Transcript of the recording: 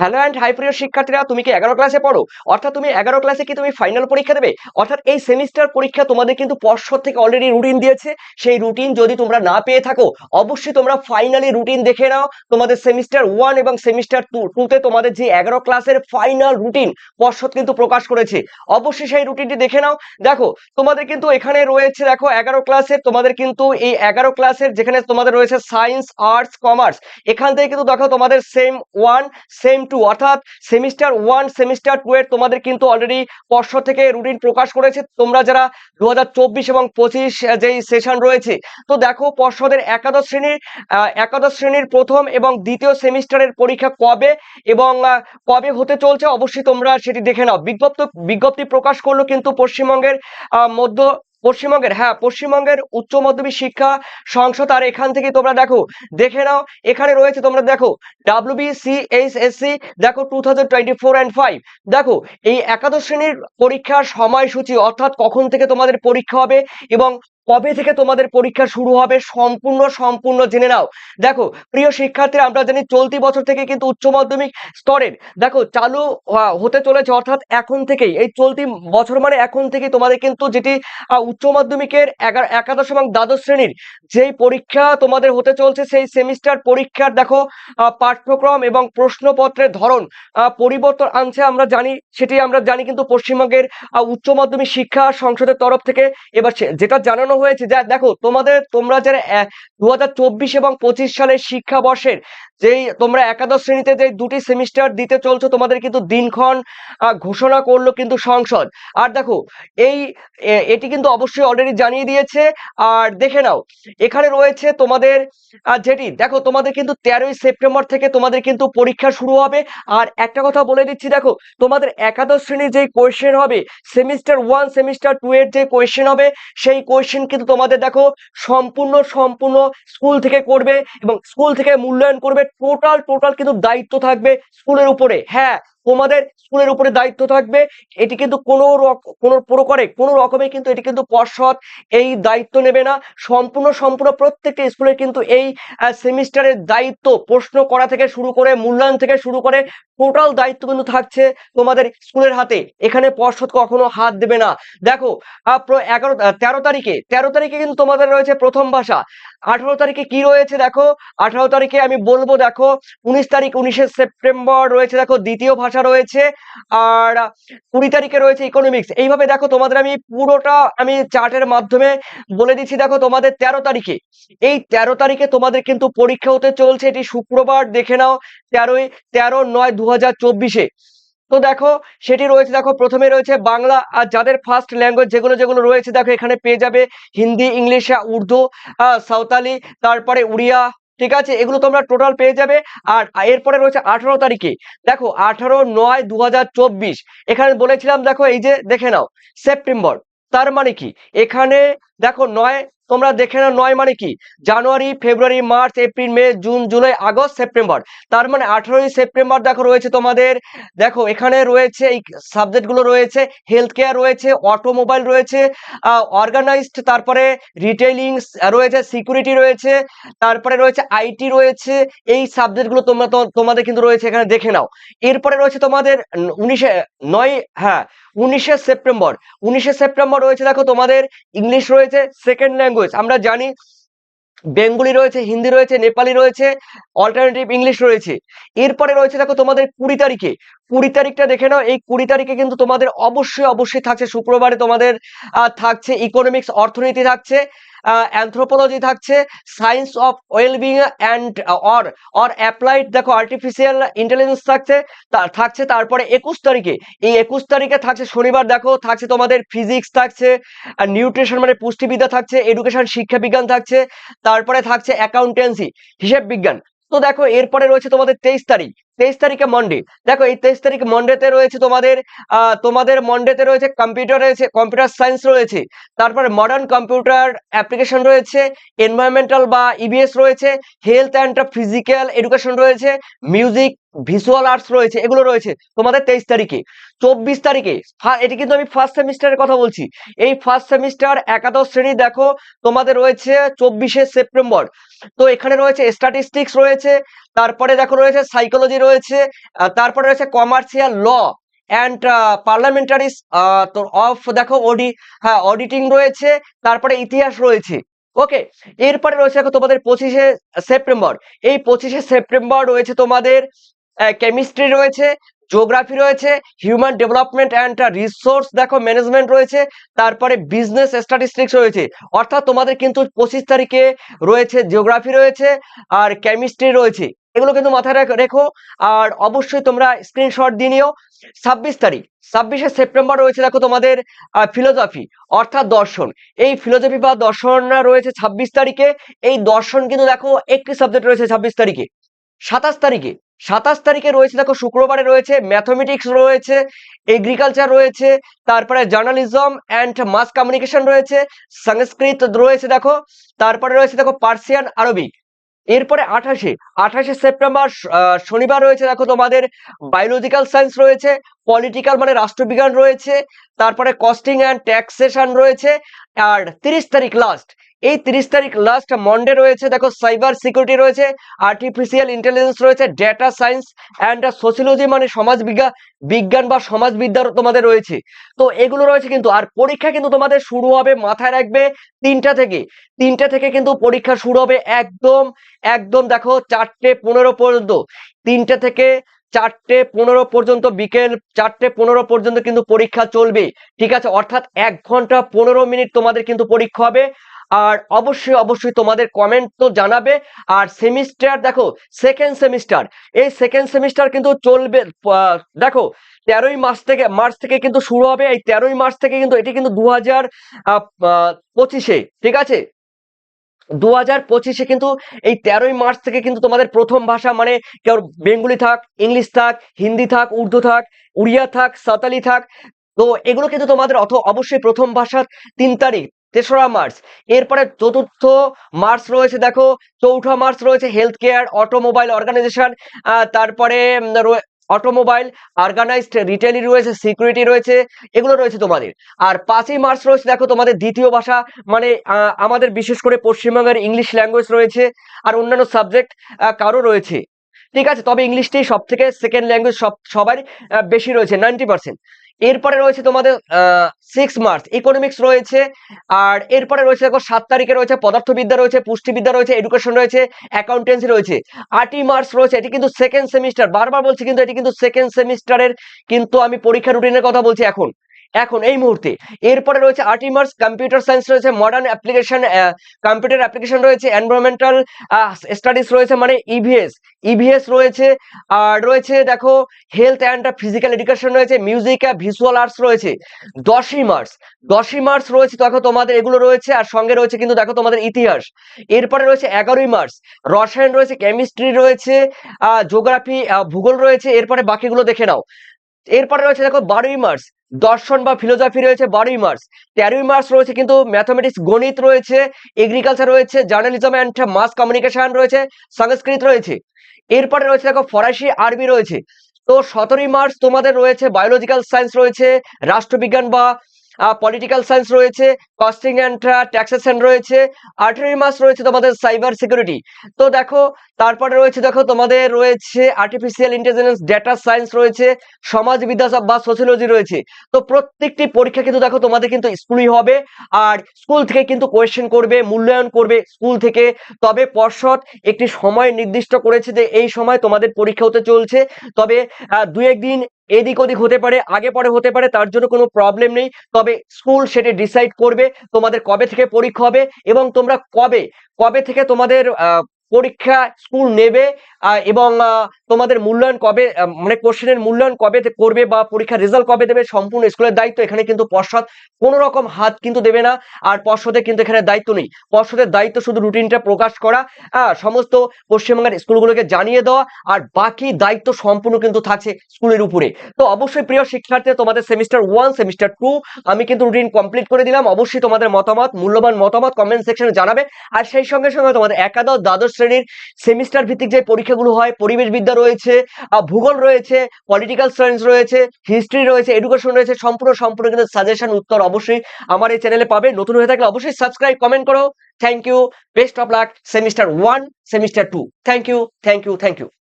Hello and high প্রিয় শিক্ষার্থীরা, তুমি কি এগারো ক্লাসে পড়ো? অর্থাৎ তুমি এগারো ক্লাসে কি তুমি ফাইনাল পরীক্ষা দেবে? অর্থাৎ এই সেমিস্টার পরীক্ষা তোমাদের কিন্তু পর্ষদ থেকে অলরেডি রুটিন দিয়েছে। সেই রুটিন যদি তোমরা না পেয়ে থাকো, অবশ্যই তোমরা ফাইনালি রুটিন দেখে নাও। তোমাদের সেমিস্টার ওয়ান এবং সেমিস্টার টু টুতে তোমাদের যে এগারো ক্লাসের ফাইনাল রুটিন পর্ষদ কিন্তু প্রকাশ করেছে। অবশ্যই সেই রুটিনটি দেখে নাও। দেখো, তোমাদের কিন্তু এখানে রয়েছে, দেখো, এগারো ক্লাসের তোমাদের কিন্তু এই এগারো ক্লাসের যেখানে তোমাদের রয়েছে সায়েন্স আর্টস কমার্স এখান থেকে কিন্তু দেখো তোমাদের সেম ওয়ান সেম টু অর্থাৎ সেমিস্টার ওয়ান সেমিস্টার টু এর তোমাদের কিন্তু অলরেডি পর্ষদ থেকে রুটিন প্রকাশ করেছে। তোমরা যারা দু হাজার চব্বিশ এবং পঁচিশ যেই সেশন রয়েছে, তো দেখো পর্ষদের একাদশ শ্রেণির একাদশ শ্রেণির প্রথম এবং দ্বিতীয় সেমিস্টারের পরীক্ষা কবে এবং কবে হতে চলছে অবশ্যই তোমরা সেটি দেখে নাও। বিজ্ঞপ্তি বিজ্ঞপ্তি প্রকাশ করল কিন্তু পশ্চিমবঙ্গের মধ্য পশ্চিমবঙ্গের হ্যাঁ পশ্চিমবঙ্গের উচ্চ মাধ্যমিক শিক্ষা সংসদ, আর এখান থেকে তোমরা দেখো, দেখে নাও, এখানে রয়েছে তোমরা দেখো ডাব্লিউ বিসিএইচএসসি দেখো two thousand twenty four and five দেখো, এই একাদশ শ্রেণির পরীক্ষার সময়সূচি অর্থাৎ কখন থেকে তোমাদের পরীক্ষা হবে এবং কবে থেকে তোমাদের পরীক্ষা শুরু হবে সম্পূর্ণ সম্পূর্ণ জেনে নাও। দেখো, প্রিয় শিক্ষার্থীরা, আমরা জানি চলতি বছর থেকে কিন্তু উচ্চ মাধ্যমিক স্তরের, দেখো, চালু হতে চলেছে, অর্থাৎ এখন থেকেই, এই চলতি বছর মানে এখন থেকে তোমাদের কিন্তু যেটি উচ্চ মাধ্যমিকের একাদশ এবং দ্বাদশ শ্রেণির যেই পরীক্ষা তোমাদের হতে চলছে, সেই সেমিস্টার পরীক্ষার, দেখো পাঠ্যক্রম এবং প্রশ্নপত্রের ধরন পরিবর্তন আনছে, আমরা জানি, সেটি আমরা জানি কিন্তু পশ্চিমবঙ্গের উচ্চ মাধ্যমিক শিক্ষা সংসদের তরফ থেকে, এবার যেটা জানানো হয়েছে। যা দেখো তোমাদের তোমরা যারা দু হাজার চব্বিশ এবং পঁচিশ সালের শিক্ষাবর্ষের যেই তোমরা একাদশ শ্রেণীতে যে দুটি সেমিস্টার দিতে চলছো, তোমাদের কিন্তু দিনক্ষণ ঘোষণা করল কিন্তু সংসদ। আর দেখো, এই এটি কিন্তু অবশ্যই অলরেডি জানিয়ে দিয়েছে। আর দেখে নাও, এখানে রয়েছে তোমাদের যেটি, দেখো, তোমাদের কিন্তু তেরোই সেপ্টেম্বর থেকে তোমাদের কিন্তু পরীক্ষা শুরু হবে। আর একটা কথা বলে দিচ্ছি, দেখো, তোমাদের একাদশ শ্রেণির যে কোয়েশ্চেন হবে সেমিস্টার ওয়ান সেমিস্টার টু এর যে কোয়েশ্চেন হবে, সেই কোয়েশ্চেন কিন্তু তোমাদের, দেখো, সম্পূর্ণ সম্পূর্ণ স্কুল থেকে করবে এবং স্কুল থেকে মূল্যায়ন করবে। টোটাল টোটাল কিন্তু দায়িত্ব থাকবে স্কুলের উপরে। হ্যাঁ তোমাদের স্কুলের উপরে দায়িত্ব থাকবে। এটি কিন্তু কোনো কোনো প্রকারে, কোনো রকমে কিন্তু এটি কিন্তু পর্ষদ এই দায়িত্ব নেবে না। সম্পূর্ণ সম্পূর্ণ প্রত্যেকটা স্কুলের কিন্তু এই সেমিস্টারের দায়িত্ব প্রশ্ন করা থেকে শুরু করে, মূল্যায়ন থেকে শুরু করে টোটাল দায়িত্ব কিন্তু থাকছে তোমাদের স্কুলের হাতে। এখানে পর্ষদ কখনো হাত দেবে না। দেখো এগারো তেরো তারিখে তেরো তারিখে কিন্তু তোমাদের রয়েছে প্রথম ভাষা। আঠারো তারিখে কি রয়েছে দেখো? আঠারো তারিখে আমি বলব দেখো, উনিশ তারিখ, উনিশে সেপ্টেম্বর রয়েছে দেখো দ্বিতীয় রয়েছে, আর কুড়ি তারিখে রয়েছে ইকোনমিক্স এইভাবে দেখো তোমাদের আমি পুরোটা আমি চার্টের মাধ্যমে বলে দিচ্ছি, দেখো তোমাদের তেরো তারিখে। এই তেরো তারিখে তোমাদের কিন্তু পরীক্ষা হতে চলছে, এটি শুক্রবার, দেখে নাও, তেরোই, তেরো নয় দু হাজার চব্বিশে। তো দেখো, সেটি রয়েছে, দেখো, প্রথমে রয়েছে বাংলা, আর যাদের ফার্স্ট ল্যাঙ্গুয়েজ যেগুলো যেগুলো রয়েছে, দেখো, এখানে পেয়ে যাবে হিন্দি, ইংলিশ, উর্দু সাঁওতালি, তারপরে উড়িয়া ঠিক আছে? এগুলো তোমরা টোটাল পেয়ে যাবে। আর এরপরে রয়েছে আঠারো তারিখে। দেখো, আঠারো নয় দু এখানে বলেছিলাম, দেখো, এই যে দেখে নাও, সেপ্টেম্বর। তার মানে কি? এখানে দেখো নয়, তোমরা দেখে নাও নয় মানে কি? January, February, March, April, May, June, July, August, September. তার মানে আঠারোই সেপ্টেম্বর দেখো রয়েছে তোমাদের। দেখো, এখানে রয়েছে এই সাবজেক্টগুলো রয়েছে হেলথ কেয়ার রয়েছে অটোমোবাইল রয়েছে অর্গানাইজড তারপরে রিটেইলিং রয়েছে সিকিউরিটি রয়েছে, তারপরে রয়েছে আইটি রয়েছে, এই সাবজেক্টগুলো তোমরা তোমাদের কিন্তু রয়েছে এখানে দেখে নাও। এরপরে রয়েছে তোমাদের উনিশে, নয় হ্যাঁ উনিশে সেপ্টেম্বর। উনিশে সেপ্টেম্বর রয়েছে দেখো তোমাদের ইংলিশ রয়েছে সেকেন্ড ল্যাঙ্গুয়েজ আমরা জানি বেঙ্গলি রয়েছে, হিন্দি রয়েছে, নেপালি রয়েছে অল্টারনেটিভ ইংলিশ রয়েছে। এরপরে রয়েছে দেখো তোমাদের কুড়ি তারিখে। কুড়ি তারিখটা দেখে নাও, এই কুড়ি তারিখে কিন্তু তোমাদের অবশ্যই অবশ্যই থাকছে, শুক্রবারে তোমাদের থাকছে ইকোনমিক্স অর্থনীতি থাকছে। অ্যান্থ্রোপোলজি থাকছে science of wellbeing and or or applied দেখো আর্টিফিশিয়াল ইন্টেলিজেন্স থাকছে তার থাকছে তারপরে একুশ তারিখে, এই একুশ তারিখে থাকছে শনিবার, দেখো, থাকছে তোমাদের ফিজিক্স থাকছে নিউট্রিশন মানে পুষ্টিবিদ্যা থাকছে এডুকেশন শিক্ষা বিজ্ঞান থাকছে, তারপরে থাকছে অ্যাকাউন্টেন্সি হিসেব বিজ্ঞান। তো দেখো, এরপরে রয়েছে তোমাদের তেইশ তারিখ তেইশ তারিখে মন্ডে দেখো, এই তেইশ তারিখ মন্ডেতে রয়েছে তোমাদের তোমাদের মন্ডেতে রয়েছে কম্পিউটার রয়েছে কম্পিউটার সায়েন্স রয়েছে, তারপরে মডার্ন কম্পিউটার অ্যাপ্লিকেশন রয়েছে এনভায়রনমেন্টাল বা ইবিএস রয়েছে হেলথ অ্যান্ড ফিজিক্যাল এডুকেশন রয়েছে মিউজিক ভিজুয়াল আর্টস রয়েছে, এগুলো রয়েছে তোমাদের তেইশ তারিখে। চব্বিশ তারিখে এটি কিন্তু আমি ফার্স্ট সেমিস্টারের কথা বলছি। এই ফার্স্ট সেমিস্টার একাদশ শ্রেণি দেখো, তোমাদের রয়েছে চব্বিশে সেপ্টেম্বর। তো এখানে রয়েছে স্ট্যাটিস্টিক্স রয়েছে তারপরে দেখো রয়েছে সাইকোলজি রয়েছে তারপরে রয়েছে কমার্শিয়াল ল অ্যান্ড পার্লামেন্টারিস তো অফ দেখো অডি হ্যাঁ অডিটিং রয়েছে, তারপরে ইতিহাস রয়েছে ওকে এরপরে রয়েছে দেখো তোমাদের পঁচিশে সেপ্টেম্বর এই পঁচিশে সেপ্টেম্বর রয়েছে তোমাদের কেমিস্ট্রি রয়েছে জিওগ্রাফি রয়েছে হিউম্যান ডেভেলপমেন্ট অ্যান্ড রিসোর্স দেখো ম্যানেজমেন্ট রয়েছে, তারপরে বিজনেস স্ট্যাটিস্টিক্স রয়েছে। অর্থাৎ তোমাদের কিন্তু পঁচিশ তারিখে রয়েছে জিওগ্রাফি রয়েছে আর কেমিস্ট্রি রয়েছে। এগুলো কিন্তু মাথায় রাখ- আর অবশ্যই তোমরা স্ক্রিনশট দিয়ে নিও। ছাব্বিশ তারিখ, ছাব্বিশে সেপ্টেম্বর রয়েছে দেখো তোমাদের ফিলোজফি অর্থাৎ দর্শন। এই ফিলোজফি বা দর্শন রয়েছে ছাব্বিশ তারিখে, এই দর্শন কিন্তু দেখো একটি সাবজেক্ট রয়েছে ছাব্বিশ তারিখে। সাতাশ তারিখে সাতাশ তারিখে রয়েছে, দেখো শুক্রবারে রয়েছে ম্যাথমেটিক্স রয়েছে এগ্রিকালচার রয়েছে, তারপরে জার্নালিজম অ্যান্ড মাস কমিউনিকেশন রয়েছে, সংস্কৃত রয়েছে দেখো, তারপরে রয়েছে দেখো পার্সিয়ান আরবিক এরপরে আঠাশে আঠাশে সেপ্টেম্বর শনিবার রয়েছে দেখো তোমাদের বায়োলজিক্যাল সায়েন্স রয়েছে পলিটিক্যাল মানে রাষ্ট্রবিজ্ঞান রয়েছে তারপরে কস্টিং অ্যান্ড ট্যাক্সেশন রয়েছে, আর তিরিশ তারিখ লাস্ট এই তিরিশ তারিখ লাস্ট মন্ডে রয়েছে, দেখো সাইবার সিকিউরিটি রয়েছে আর্টিফিশিয়াল ইন্টেলিজেন্স রয়েছে ডেটা সায়েন্স অ্যান্ড সোসিওলজি মানে সমাজ বিজ্ঞান বিজ্ঞান বা সমাজবিদ্যার তোমাদের রয়েছে। তো এগুলো রয়েছে কিন্তু, আর পরীক্ষা কিন্তু তোমাদের শুরু হবে মাথায় রাখবে তিনটা থেকে। তিনটা থেকে কিন্তু পরীক্ষা শুরু হবে একদম একদম দেখো চারটে পনেরো পর্যন্ত। তিনটে থেকে চারটে পনেরো পর্যন্ত, বিকেল চারটে পনেরো পর্যন্ত কিন্তু পরীক্ষা চলবে। ঠিক আছে? অর্থাৎ এক ঘণ্টা পনেরো মিনিট তোমাদের কিন্তু পরীক্ষা হবে। আর অবশ্যই অবশ্যই তোমাদের কমেন্ট তো জানাবে। আর সেমিস্টার দেখো সেকেন্ড সেমিস্টার এই সেকেন্ড সেমিস্টার কিন্তু চলবে দেখো, তেরোই মার্চ থেকে মার্চ থেকে কিন্তু শুরু হবে। এই তেরোই মার্চ থেকে কিন্তু এটি কিন্তু দু হাজার পঁচিশে। ঠিক আছে? দু হাজার পঁচিশে কিন্তু এই তেরোই মার্চ থেকে কিন্তু তোমাদের প্রথম ভাষা মানে কেউ বেঙ্গলি থাক, ইংলিশ থাক, হিন্দি থাক, উর্দু থাক, উড়িয়া থাক, সাঁওতালি থাক, তো এগুলো কিন্তু তোমাদের অথ অবশ্যই প্রথম ভাষার তিন তারিখ, তেসরা মার্চ। এরপরে চতুর্থ মার্চ রয়েছে, দেখো, চৌঠা মার্চ রয়েছে হেলথ কেয়ার অটোমোবাইল অর্গানাইজেশন তারপরে অটোমোবাইল অর্গানাইজড রিটেলি রয়েছে সিকিউরিটি রয়েছে, এগুলো রয়েছে তোমাদের। আর পাঁচই মার্চ রয়েছে, দেখো তোমাদের দ্বিতীয় ভাষা মানে আমাদের বিশেষ করে পশ্চিমবঙ্গের ইংলিশ ল্যাঙ্গুয়েজ রয়েছে, আর অন্যান্য সাবজেক্ট কারও রয়েছে। ঠিক আছে, তবে ইংলিশটাই সব থেকে সেকেন্ড ল্যাঙ্গুয়েজ সব সবার বেশি রয়েছে নাইনটি পার্সেন্ট এরপরে রয়েছে তোমাদের সিক্স মার্চ ইকোনমিক্স রয়েছে, আর এরপরে রয়েছে দেখো সাত তারিখে রয়েছে পদার্থবিদ্যা রয়েছে, পুষ্টিবিদ্যা রয়েছে এডুকেশন রয়েছে অ্যাকাউন্টেন্সি রয়েছে আটই মার্চ রয়েছে, এটি কিন্তু সেকেন্ড সেমিস্টার বারবার বলছি কিন্তু এটি কিন্তু সেকেন্ড সেমিস্টারের কিন্তু আমি পরীক্ষা রুটিনের কথা বলছি এখন। এখন এই মুহূর্তে। এরপরে রয়েছে আটই মার্চ কম্পিউটার সায়েন্স রয়েছে মডার্ন অ্যাপ্লিকেশন কম্পিউটার অ্যাপ্লিকেশন রয়েছে এনভায়রনমেন্টাল স্টাডিজ রয়েছে মানে ইভিএস ইভিএস রয়েছে, আর রয়েছে দেখো হেলথ অ্যান্ড ফিজিক্যাল এডুকেশন রয়েছে মিউজিক ভিজুয়াল আর্টস রয়েছে। দশই মার্চ দশই মার্চ রয়েছে দেখো তোমাদের এগুলো রয়েছে, আর সঙ্গে রয়েছে কিন্তু দেখো তোমাদের ইতিহাস। এরপরে রয়েছে এগারোই মার্চ, রসায়ন রয়েছে কেমিস্ট্রি রয়েছে জিওগ্রাফি ভূগোল রয়েছে, এরপরে বাকিগুলো দেখে নাও। এরপরে রয়েছে দেখো বারোই মার্চ দর্শন বা ফিলোজফি রয়েছে বারোই মার্চ। তেরোই মার্চ রয়েছে কিন্তু ম্যাথমেটিক্স গণিত রয়েছে এগ্রিকালচার রয়েছে জার্নালিজম অ্যান্ড মাস কমিউনিকেশন রয়েছে, সংস্কৃত রয়েছে। এরপরে রয়েছে দেখো ফরাসি আরবি রয়েছে। তো সতেরোই মার্চ তোমাদের রয়েছে বায়োলজিক্যাল সায়েন্স রয়েছে, রাষ্ট্রবিজ্ঞান বা পলিটিক্যাল সায়েন্স রয়েছে কস্টিং অ্যান্ড ট্যাক্সেশন রয়েছে। আঠেরোই মার্চ রয়েছে তোমাদের সাইবার সিকিউরিটি তো দেখো তারপরে রয়েছে দেখো, তোমাদের রয়েছে আর্টিফিশিয়াল ইন্টেলিজেন্স ডেটা সায়েন্স রয়েছে সমাজ সমাজবিদ্যা বা সোশিয়োলজি রয়েছে। তো প্রত্যেকটি পরীক্ষা কিন্তু দেখো, তোমাদের কিন্তু স্কুলই হবে। আর স্কুল থেকে কিন্তু কোয়েশ্চেন করবে, মূল্যায়ন করবে স্কুল থেকে। তবে পর্ষদ একটি সময় নির্দিষ্ট করেছে যে এই সময় তোমাদের পরীক্ষা হতে চলছে। তবে দু একদিন এদিক ওদিক হতে পারে, আগে পরে হতে পারে, তার জন্য কোনো প্রবলেম নেই। তবে স্কুল সেটা ডিসাইড করবে, তোমাদের কবে থেকে পরীক্ষা হবে এবং তোমরা কবে কবে থেকে তোমাদের পরীক্ষা স্কুল নেবে এবং তোমাদের মূল্যায়ন কবে মানে কোশ্চেনের মূল্যায়ন কবে করবে বা পরীক্ষার রেজাল্ট কবে দেবে সম্পূর্ণ স্কুলের দায়িত্ব এখানে কিন্তু পর্ষদ কোনো রকম হাত কিন্তু দেবে না, আর পর্ষদের কিন্তু এখানে দায়িত্ব নেই। পর্ষদের দায়িত্ব শুধু রুটিনটা প্রকাশ করা সমস্ত পশ্চিমবঙ্গের স্কুলগুলোকে জানিয়ে দেওয়া, আর বাকি দায়িত্ব সম্পূর্ণ কিন্তু থাকছে স্কুলের উপরে। তো অবশ্যই প্রিয় শিক্ষার্থী, তোমাদের সেমিস্টার ওয়ান সেমিস্টার টু আমি কিন্তু রুটিন কমপ্লিট করে দিলাম। অবশ্যই তোমাদের মতামত, মূল্যবান মতামত কমেন্ট সেকশনে জানাবে, আর সেই সঙ্গে সঙ্গে তোমাদের একাদশ, দ্বাদশ শ্রেণির সেমিস্টার ভিত্তিক যে পরীক্ষাগুলো হয় পরিবেশ বিদ্যা রয়েছে ভূগোল রয়েছে পলিটিক্যাল সায়েন্স রয়েছে হিস্ট্রি রয়েছে এডুকেশন রয়েছে, সম্পূর্ণ সম্পূর্ণ কিন্তু সাজেশন উত্তর অবশ্যই আমার এই চ্যানেলে পাবে। নতুন হয়ে থাকলে অবশ্যই সাবস্ক্রাইব কমেন্ট করো। Thank you best of luck semester one semester two thank you thank you thank you